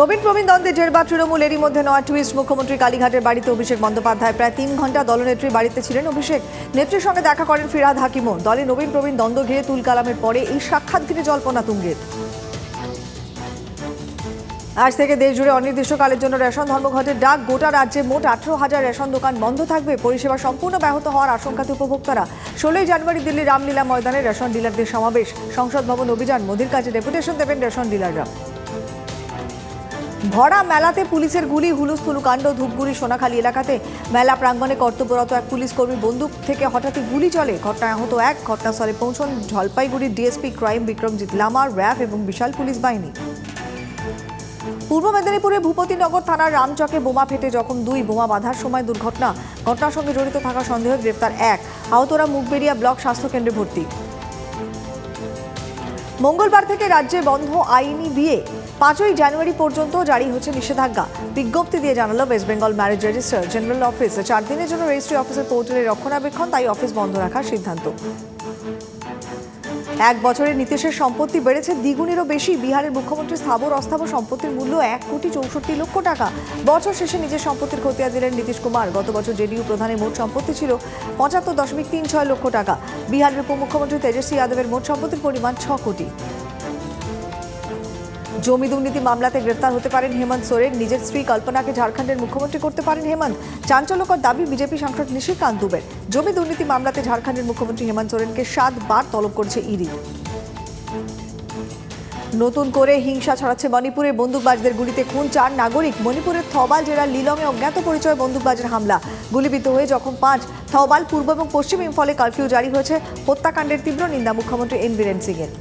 নবীন প্রবীণ দ্বন্দ্বে জের বা তৃণমূল এরই মধ্যে নয়া টুইস্ট মুখ্যমন্ত্রী কালীঘাটের বাড়িতে অভিষেক বন্দ্যোপাধ্যায়। প্রায় তিন ঘণ্টা দলনেত্রীর বাড়িতে ছিলেন অভিষেক। নেত্রীর সঙ্গে দেখা করেন ফিরাদ হাকিমও। দলে নবীন প্রবীণ দ্বন্দ্ব ঘিরে তুল কালামের পরে এই সাক্ষাৎ ঘিরে জল্পনা তুঙ্গের। আজ থেকে দেশ জুড়ে অনির্দিষ্টকালের জন্য রেশন ধর্মঘটের ডাক। গোটা রাজ্যে মোট আঠারো হাজার রেশন দোকান বন্ধ থাকবে। পরিষেবা সম্পূর্ণ ব্যাহত হওয়ার আশঙ্কাতে উপভোক্তারা। ষোলোই জানুয়ারি দিল্লির রামলীলা ময়দানে রেশন ডিলারদের সমাবেশ। সংসদ ভবন অভিযান, মোদির কাছে ডেপুটেশন দেবেন রেশন ডিলাররা। ভরা মেলাতে পুলিশের গুলি হুলুস্থুলু কাণ্ড, ধূপগুড়ি সোনাখালী এলাকাতে মেলা প্রাঙ্গণে কর্তব্যরত এক পুলিশ কর্মী বন্দুক থেকে হঠাৎই গুলি চলে। ঘটনায় আহত এক ঘটনাস্থলে পৌঁছন জলপাইগুড়ির ডিএসপি ক্রাইম বিক্রমজিৎ লামার র্যাব এবং বিশাল পুলিশ বাহিনী। পূর্ব মেদিনীপুরে ভূপতিনগর থানার রামচকে বোমা ফেটে যখন দুই, বোমা বাঁধার সময় দুর্ঘটনা। ঘটনার সঙ্গে জড়িত থাকা সন্দেহে গ্রেপ্তার এক। আহতরা মুখবেরিয়া ব্লক স্বাস্থ্যকেন্দ্রে ভর্তি। মঙ্গলবার থেকে রাজ্যে বন্ধ আইনি বিয়ে। পাঁচই জানুয়ারি পর্যন্ত জারি হচ্ছে নিষেধাজ্ঞা। বিজ্ঞপ্তি দিয়ে জানালো West Bengal marriage registrar general office চার দিনের জন্য রেজিস্ট্রি অফিসের পোর্টালের রক্ষণাবেক্ষণ, তাই অফিস বন্ধ রাখার সিদ্ধান্ত। এক বছরে নীতিশের সম্পত্তি বেড়েছে, দ্বিগুণেরও বেশি। বিহারের মুখ্যমন্ত্রী স্থাবর অস্থাবর সম্পত্তির মূল্য এক কোটি চৌষট্টি লক্ষ টাকা। বছর শেষে নিজের সম্পত্তির খতিয়ান দিলেন নীতিশ কুমার। গত বছর জেডিইউ প্রধানের মোট সম্পত্তি ছিল পঁচাত্তর দশমিক তিন ছয় লক্ষ টাকা। বিহারের উপমুখ্যমন্ত্রী তেজস্বী যাদবের মোট সম্পত্তির পরিমাণ ছ কোটি। জমি দুর্নীতি মামলাতে গ্রেফতার হতে পারেন হেমন্ত সোরেন। নিজের স্ত্রী কল্পনাকে ঝাড়খণ্ডের মুখ্যমন্ত্রী করতে পারেন হেমন্ত। চাঞ্চল্যকর দাবি বিজেপি সাংসদ নিশিকান্ত দুবের। জমি দুর্নীতি মামলাতে ঝাড়খণ্ডের মুখ্যমন্ত্রী হেমন্ত সোরেনকে সাতবার তলব করছে ইডি। নতুন করে হিংসা ছড়াচ্ছে মণিপুরে বন্দুকবাজদের গুলিতে খুন চার নাগরিক। মণিপুরের থবাল জেলার লিলংয়ে অজ্ঞাত পরিচয় বন্দুকবাজের হামলা। গুলিবিদ্ধ হয়ে যখন পাঁচ। থবাল পূর্ব এবং পশ্চিম ইম্ফলে কারফিউ জারি হয়েছে। হত্যাকাণ্ডের তীব্র নিন্দা মুখ্যমন্ত্রী এন বীরেন সিংয়ের।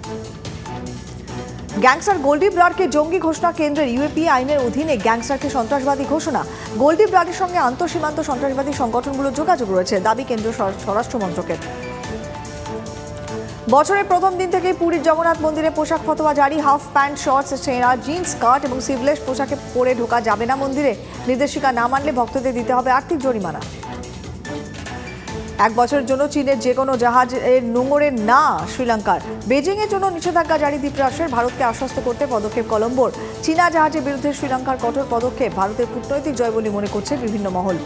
গ্যাংস্টার গোল্ডি ব্রাডকে জঙ্গি ঘোষণা কেন্দ্রের ইউএপি আইনের অধীনে গ্যাংস্টারকে সন্ত্রাসবাদী ঘোষণা। গোল্ডি ব্রাডের সঙ্গে আন্তঃসীমান্ত সন্ত্রাসবাদী সংগঠনগুলোর যোগাযোগ রয়েছে, দাবি কেন্দ্রীয় স্বর- স্বরাষ্ট্র মন্ত্রকের। বছরের প্রথম দিন থেকেই পুরীর জগন্নাথ মন্দিরে পোশাক ফতোয়া জারি, হাফ প্যান্ট, শর্টস, ছেঁড়া জিন্স, স্কার্ট এবং সিভলেস পোশাকে পরে ঢোকা যাবে না মন্দিরে। নির্দেশিকা না মানলে ভক্তদের দিতে হবে আর্থিক জরিমানা। এক বছরের জন্য চীনের যে কোনো জাহাজের নোঙরে না শ্রীলঙ্কার। বেজিংয়ের জন্য নিষেধাজ্ঞা জারি দ্বীপরাষ্ট্রের ভারতকে আশ্বস্ত করতে পদক্ষেপ কলম্বোর। চীনা জাহাজের বিরুদ্ধে শ্রীলঙ্কার কঠোর পদক্ষেপ, ভারতের কূটনৈতিক জয় বলে মনে করছে বিভিন্ন মহল।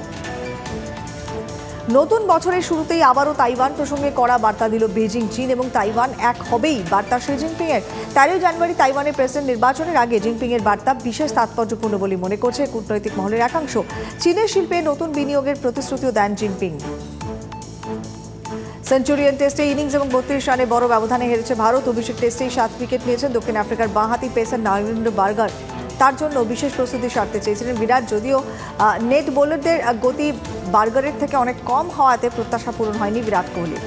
নতুন বছরের শুরুতেই আবারও তাইওয়ান প্রসঙ্গে করা বার্তা দিল বেজিং চীন এবং তাইওয়ান এক হবেই। বার্তা শি জিনপিং এর তেরোই জানুয়ারি তাইওয়ানের প্রেসিডেন্ট নির্বাচনের আগে জিনপিং এর বার্তা বিশেষ তাৎপর্যপূর্ণ বলে মনে করছে কূটনৈতিক মহলের একাংশ। চীনের শিল্পে নতুন বিনিয়োগের প্রতিশ্রুতিও দেন জিনপিং। সেঞ্চুরিয়ান টেস্টে ইনিংস এবং বত্রিশ রানে বড় ব্যবধানে হেরেছে ভারত। অভিষেক টেস্টেই সাত উইকেট নিয়েছেন দক্ষিণ আফ্রিকার বাঁহাতি পেসার নরেন্দ্র বার্গার। তার জন্য বিশেষ প্রস্তুতি সারতে চেয়েছিলেন বিরাট, যদিও নেট বোলারদের গতি বার্গারের থেকে অনেক কম হওয়াতে প্রত্যাশা পূরণ হয়নি বিরাট কোহলি